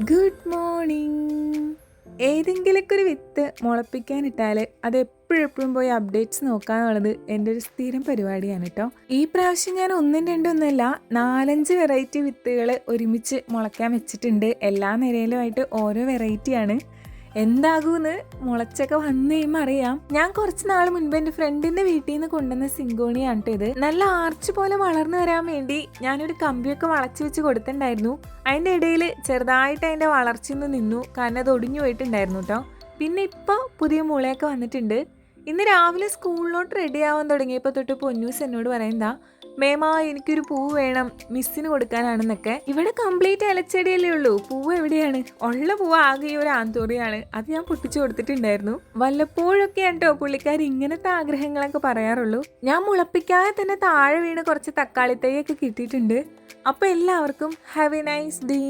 Good morning ഏതെങ്കിലുമൊക്കെ ഒരു വിത്ത് മുളപ്പിക്കാനിട്ടാൽ അത് എപ്പോഴും എപ്പോഴും പോയി അപ്ഡേറ്റ്സ് നോക്കാന്നുള്ളത് എന്റെ ഒരു സ്ഥിരം പരിപാടിയാണ് കേട്ടോ ഈ പ്രാവശ്യം ഞാൻ ഒന്നും രണ്ടൊന്നുമല്ല നാലഞ്ച് വെറൈറ്റി വിത്തുകൾ ഒരുമിച്ച് മുളയ്ക്കാൻ വെച്ചിട്ടുണ്ട്. എല്ലാ നിരയിലുമായിട്ട് ഓരോ വെറൈറ്റിയാണ് എന്താകൂന്ന്? മുളച്ചൊക്കെ വന്നു കഴിയുമ്പോൾ അറിയാം. ഞാൻ കുറച്ച് നാൾ മുൻപ് എന്റെ ഫ്രണ്ടിന്റെ വീട്ടിൽ നിന്ന് കൊണ്ടുവന്ന സിങ്കോണിയാണ് ഇത്. നല്ല ആർച്ച് പോലെ വളർന്നു വരാൻ വേണ്ടി ഞാനൊരു കമ്പിയൊക്കെ വളച്ചു വെച്ച് കൊടുത്തിട്ടുണ്ടായിരുന്നു. അതിന്റെ ഇടയിൽ ചെറുതായിട്ട് അതിന്റെ വളർച്ചയൊന്ന് നിന്നു കാരണം അത് ഒടിഞ്ഞു പോയിട്ടുണ്ടായിരുന്നു കേട്ടോ പിന്നെ ഇപ്പോൾ പുതിയ മുളയൊക്കെ വന്നിട്ടുണ്ട്. ഇന്ന് രാവിലെ സ്കൂളിലോട്ട് റെഡി ആവാൻ തുടങ്ങിയപ്പോൾ തൊട്ട് പൊന്നൂസ് എന്നോട് പറയുന്നതാ മേമ എനിക്കൊരു പൂ വേണം. മിസ്സിന് കൊടുക്കാനാണെന്നൊക്കെ. ഇവിടെ കംപ്ലീറ്റ് ഇലച്ചെടിയല്ലേ ഉള്ളൂ. പൂവ് എവിടെയാണ്? ഉള്ള പൂവ് ആകെ ഒരു ആന്തോറിയാണ്. അത് ഞാൻ പൊട്ടിച്ചു കൊടുത്തിട്ടുണ്ടായിരുന്നു. വല്ലപ്പോഴൊക്കെ കേട്ടോ പുള്ളിക്കാർ ഇങ്ങനത്തെ ആഗ്രഹങ്ങളൊക്കെ പറയാറുള്ളൂ. ഞാൻ മുളപ്പിക്കാതെ തന്നെ താഴെ വീണ് കുറച്ച് തക്കാളി തൈയൊക്കെ കിട്ടിയിട്ടുണ്ട്. അപ്പോൾ എല്ലാവർക്കും ഹാവ് എ നൈസ് ഡേ.